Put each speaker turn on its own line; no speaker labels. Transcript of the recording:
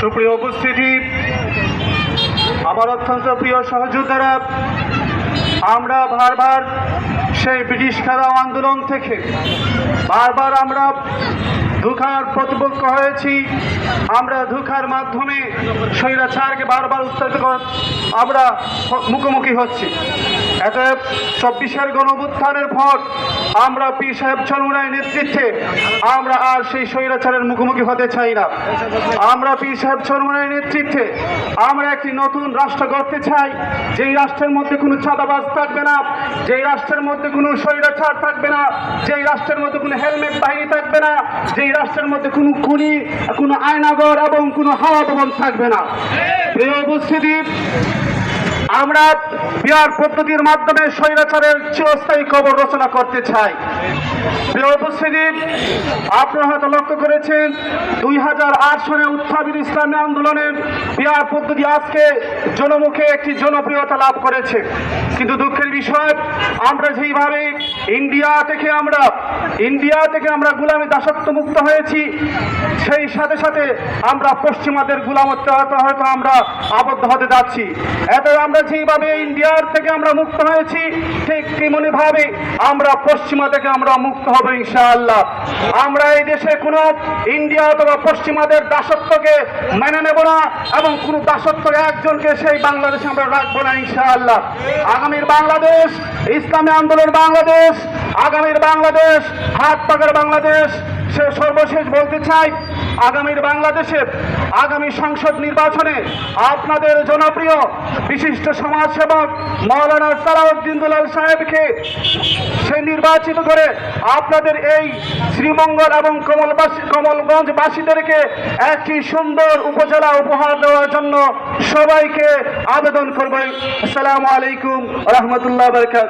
সুপ্রিয় উপস্থিতি, আমার অত্যন্ত প্রিয় সহযোদ্ধারা, আমরা বারবার সেই ব্রিটিশ খেলাও আন্দোলন থেকে বারবার আমরা ধোকার প্রতিপক্ষ হয়েছি। আমরা ধোকার মাধ্যমে স্বৈরাচারকে বারবার উত্তারিত কর আমরা মুখোমুখি হচ্ছি। এত চব্বিশের গণ উত্থানের পর আমরা পি সাহেব চরমুনায় নেতৃত্বে। আমরা আর সেই স্বৈরাচারের মুখোমুখি হতে চাই না। আমরা পি সাহেব চরমুনায় নেতৃত্বে। আমরা একটি নতুন রাষ্ট্র গড়তে চাই। যেই রাষ্ট্রের মধ্যে কোনো চাঁদাবাজ থাকবে না, যেই রাষ্ট্রের মধ্যে কোনো স্বৈরাচার থাকবে না, যেই রাষ্ট্রের মধ্যে কোনো হেলমেট বাহিনী থাকবে না, যেই রাষ্ট্রের মধ্যে কোনো খুনি, কোনো আয়নাগর এবং কোনো হাওয়া ভবন থাকবে না। প্রিয় উপস্থিতি আমরা বিহার পদ্ধতির মাধ্যমে স্বৈরাচারের চিরস্থায়ী কবর রচনা করতে চাই। প্রিয় উপস্থিতি, আপনারা হয়তো লক্ষ্য করেছেন, দুই হাজার আট সনে উত্থাপিত ইসলামী আন্দোলনের বিহার পদ্ধতি আজকে জনমুখে একটি জনপ্রিয়তা লাভ করেছে। কিন্তু দুঃখের বিষয়, আমরা যেইভাবে ইন্ডিয়া থেকে আমরা, ইন্ডিয়া থেকে আমরা গুলামী দাসত্ব মুক্ত হয়েছি, সেই সাথে সাথে আমরা পশ্চিমাদের গুলামত্ব হয়তো আমরা আবদ্ধ হতে যাচ্ছি। এত আমরা যেইভাবে ইন্ডিয়ার থেকে আমরা মুক্ত হয়েছি, ঠিক তেমনি ভাবে আমরা পশ্চিমা থেকে আমরা মুক্ত হব ইনশাআল্লাহ। আমরা এই দেশে কোন ইন্ডিয়া অথবা পশ্চিমাদের দাসত্বকে মেনে নেব না এবং কোনো দাসত্ব একজনকে সেই বাংলাদেশে আমরা রাখব না ইনশাআল্লাহ। আগামীর বাংলাদেশ, ইসলামী আন্দোলন বাংলাদেশ আগামীর বাংলাদেশ, হাত পাকার বাংলাদেশ, সে সর্বশেষ বলতে চাই, আগামীর বাংলাদেশে আগামী সংসদ নির্বাচনে আপনাদের জনপ্রিয় বিশিষ্ট সমাজসেবক মৌলানা সালাউদ্দিন দুলাল সাহেবকে সে নির্বাচিত করে আপনাদের এই শ্রীমঙ্গল এবং কমলবাসী কমলগঞ্জবাসীদেরকে একটি সুন্দর উপজেলা উপহার দেওয়ার জন্য সবাইকে আবেদন করবেন। আসসালামু আলাইকুম রহমতুল্লাহ বরকাত